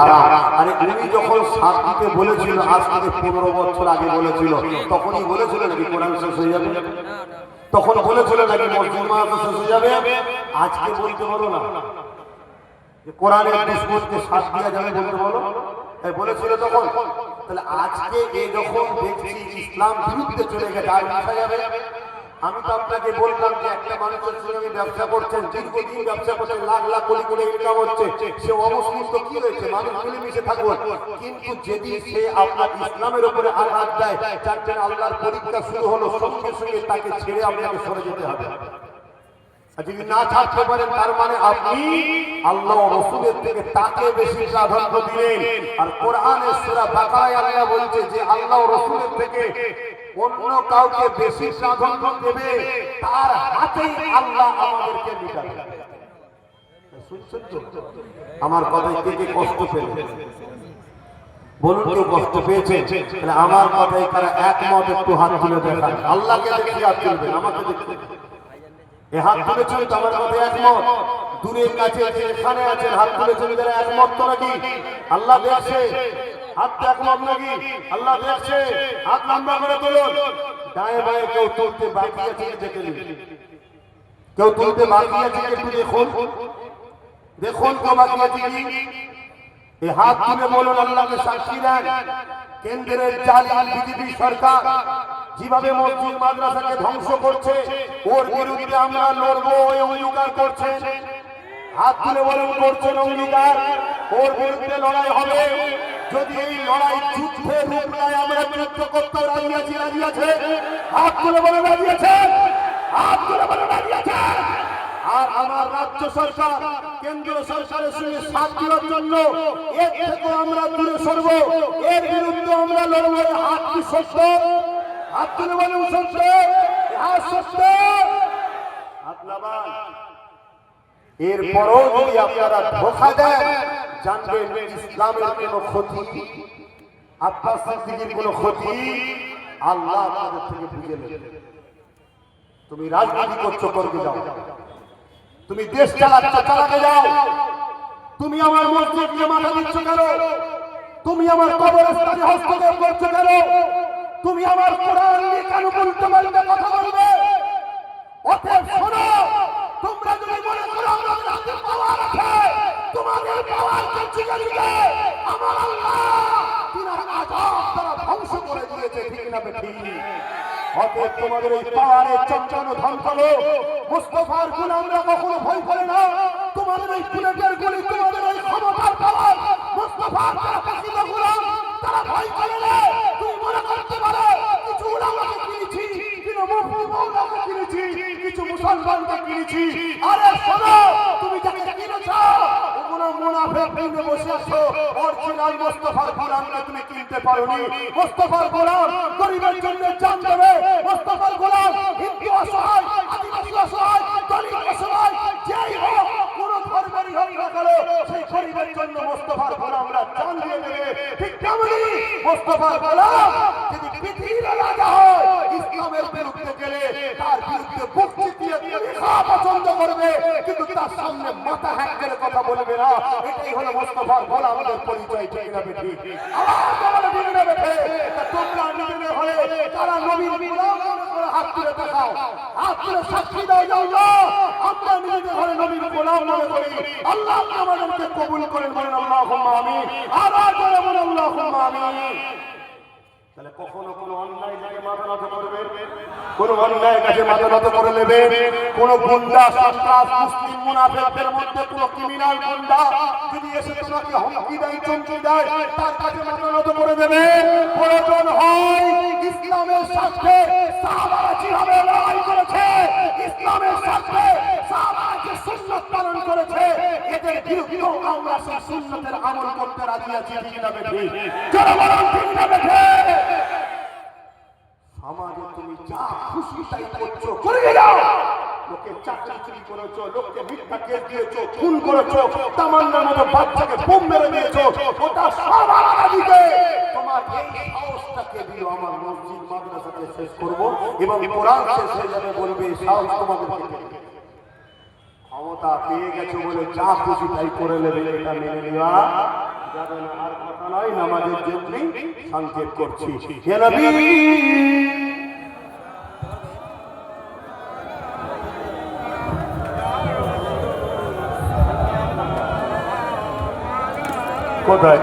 হারাম আরে উনি যখন সাত দিতে বলেছিল, আজ থেকে পনেরো বছর আগে বলেছিল, তখনই বলেছিল নাকি কোরআন শেষ হয়ে যাবে? তখন বলেছিল নাকি মসজিদ মাহাতো শেষ হয়ে যাবে? আজকে বলতে বলো না। যে কোরআনের দুশ্মনকে শ্বাস দেওয়া যাবে বলতে বলো বলেছিল তখন। তাহলে আজকে এ যখন দেখছি ইসলাম বিরুদ্ধে চলে গেছে, আর যাবে? আমি তো আপনাকে বললাম যে একটা মানুষের সঙ্গে ব্যবসা করছেন, দীর্ঘদিন ব্যবসা করছেন, লাখ লাখ কোটি কোটি ইনকাম হচ্ছে, সে অমুসলিম তো কি হয়েছে মানুষ মিলেমিশে থাকবে কিন্তু যেদিন সে আপনার ইসলামের উপরে আঘাত দেয় চারটেন আল্লাহর পরীক্ষা শুরু হলো সঙ্গে সঙ্গে তাকে ছেড়ে আপনাকে সরে যেতে হবে। যদি না ছাড়তে পারেন, তার মানে আপনি আল্লাহ রসুলের থেকে তাকে বেশি প্রাধান্য দিলেন। আর কোরআনের সূরা বাকারায় আল্লাহ বলছে যে আল্লাহ রসুলের থেকে অন্য কাউকে বেশি প্রাধান্য দেবে, তার হাতেই আল্লাহ আমাদেরকে মিটাবে। তো? আমার কথায় কে কে কষ্ট পেলেন? বলুন কেউ কষ্ট পেয়েছে তাহলে আমার কথায় তারা একমত, একটু হাত তুলে দেখান। আল্লাহকে দেখে হাত তুলবেন, আমাকে দেখতে এ হাত তুলেছেন তো আমার কথা একমত? দূরের কাছে যে এখানে আছেন, হাত তুলেছেন, তারা একমত তো নাকি? আল্লাহ দেখছে হাত তো একমত নাকি আল্লাহ দেখছে। হাত লম্বা করে তুলুন। বায়ে কেউ তুলতে বাকি আছে দেখে নিন? কেউ তুলতে বাকি আছে একটু দেখুন? দেখুন কেউ বাকি আছে এই হাত তুলে বলুন, আল্লাহকে সাক্ষী দেন। কেন্দ্রের জালিম বিজেপি সরকার যেভাবে মসজিদ, মাদ্রাসাকে ধ্বংস করছে, ওর বিরুদ্ধে আমরা লড়বো এই অঙ্গীকার করছেন হাত তুলে বলুন, করছেন অঙ্গীকার? ওর বিরুদ্ধে লড়াই হবে। যদি এই লড়াই যুদ্ধে রূপ নেয়, আমরা যুদ্ধ করতে রাজি আছি, রাজি আছে? হাত তুলে বলে রাজি আছেন হাত তুলে বলে রাজি আছেন আর আমার রাজ্য সরকার, কেন্দ্র সরকারের সঙ্গে সাথ দেওয়ার জন্য এর থেকে আমরা দূরে সরব। এর বিরুদ্ধে আমরা লড়ব হাত কি সত্য? হাত তুলে বলুন সত্য? এ হাত সত্য। হাত নামান। এরপরও যদি আপনারা ধোকা দেন জানবেন ইসলামের কোনো ক্ষতি আব্বাস সিদ্দিকীর কোনো ক্ষতি? আল্লাহ আপনাদের থেকে বুঝে নেবেন তুমি রাজনীতি করছ করবে যাও। তুমি দেশ চালাচ্ছ, চালাতে যাও। তুমি আমার মসজিদকে মাথা দিচ্ছ কেন? তুমি আমার কবরস্থানে হস্তক্ষেপ করছ কেন? তুমি আমার কোরআন নিয়ে কেন বলতে পারবে কথা বলবে? অতএব শোনো তোমরা যদি মনে করো আমাদের হাতে পাওয়ার আছে তোমাদের পাওয়ারকে আমার আল্লাহ তিনার আজাব তারা ধ্বংস করে দিয়েছে, ঠিক না ঠিক? অতএব তোমাদের এই পাওয়ারের চঞ্চল ধ্বংসলো মুস্তফার গুণ আমরা কখনো ভয় করে না। তোমাদের এই বুলেটের গুলি, তোমাদের এই ক্ষমতার পাওয়ার মুস্তফার যারা প্রকৃত গুলাম, তারা ভয় করে না। তুমি মনে করতে পারো, কিছু উলামাকে কিনেছি, কিছু মুফতি কিনেছি, কিছু মুসলমানকে কিনেছি আরে শোনো তুমি যাকে কিনেছো ওগুলো মুনাফিক বসে আছো অরিজিনাল মুস্তফার গোলামকে তুমি কিনতে পারোনি। মুস্তফার গোলাম গরিবের জন্য জান দেবে। মুস্তফার গোলাম হিন্দু অসহায়, আদিবাসী অসহায়, দলিত অসহায়, যেই হোক, কোন ধর্মেরই হোক না সেই গরিবের জন্য মুস্তফার গোলামরা জান দিয়ে দেবে। ঠিক তেমনি মুস্তফার গোলাম যদি পৃথিবীর রাজা হয়, ইসলামের বিরুদ্ধে গেলে তার বিরুদ্ধে বুক চিতিয়ে খা পছন্দ করবে। কিন্তু তার সামনে মাথা হ্যাক করে কথা বলবে না। এটাই হলো মুস্তফার গোলামদের পরিচয়, ঠিক না বেঠি? আবার তোমার বিরুদ্ধে বেঠে? তা তোমরা নিজেদের হয়ে তারা নবীর গোলাম হাত তুলে দেখাও। হাত তুলে সাক্ষী দাও, যাও না আমরা নিজেদের ঘরে নবীর গোলাম মনে করি। আল্লাহ আমাদেরকে কবুল করেন বলেন আল্লাহ আমি আবার করে বলেন আল্লাহ আমি তাহলে কখনো কোনো অন্যায় কাছে মাথা নত করবে কোনো অন্যায় কাছে মাথা নত করে নেবে কোনো গুন্ডা, সন্ত্রাস, মুসলিম মুনাফেকের মধ্যে কোনো ক্রিমিনাল গুন্ডা যদি এসে তোমাকে হুমকি দেয়, চমকি দেয়, তার কাছে মাথা নত করে দেবে প্রয়োজন হয় ইসলামের স্বার্থে সাহাবারা যেভাবে লড়াই করেছে ইসলামের স্বার্থে সাহাবারা যে সুন্নত পালন করেছে। এদের বিরুদ্ধেও আমরা সেই সুন্নতের আমল করতে রাজি আছি, ঠিক না যারা বলেন, ঠিক না সমাজে তুমি যা খুশি তাই করছ, করে যাও। লোকে চাকরি চুরি করেছ, লোককে মিথ্যা কেস খুন করেছ তামান্নার মতো বাচ্চাকে বোম মেরে ওটা সব আলাদা তোমার এই সবটাকে দিয়ে আমার মসজিদ, মাদ্রাসাকে শেষ করব এবং কোরআন শেষ হয়ে যাবে বলবে, সাহস তোমাদের ক্ষমতা পেয়ে গেছে বলে যা খুশি তাই করে নেবে, এটা মেনে নেওয়া যাবে করছি। কোথায়?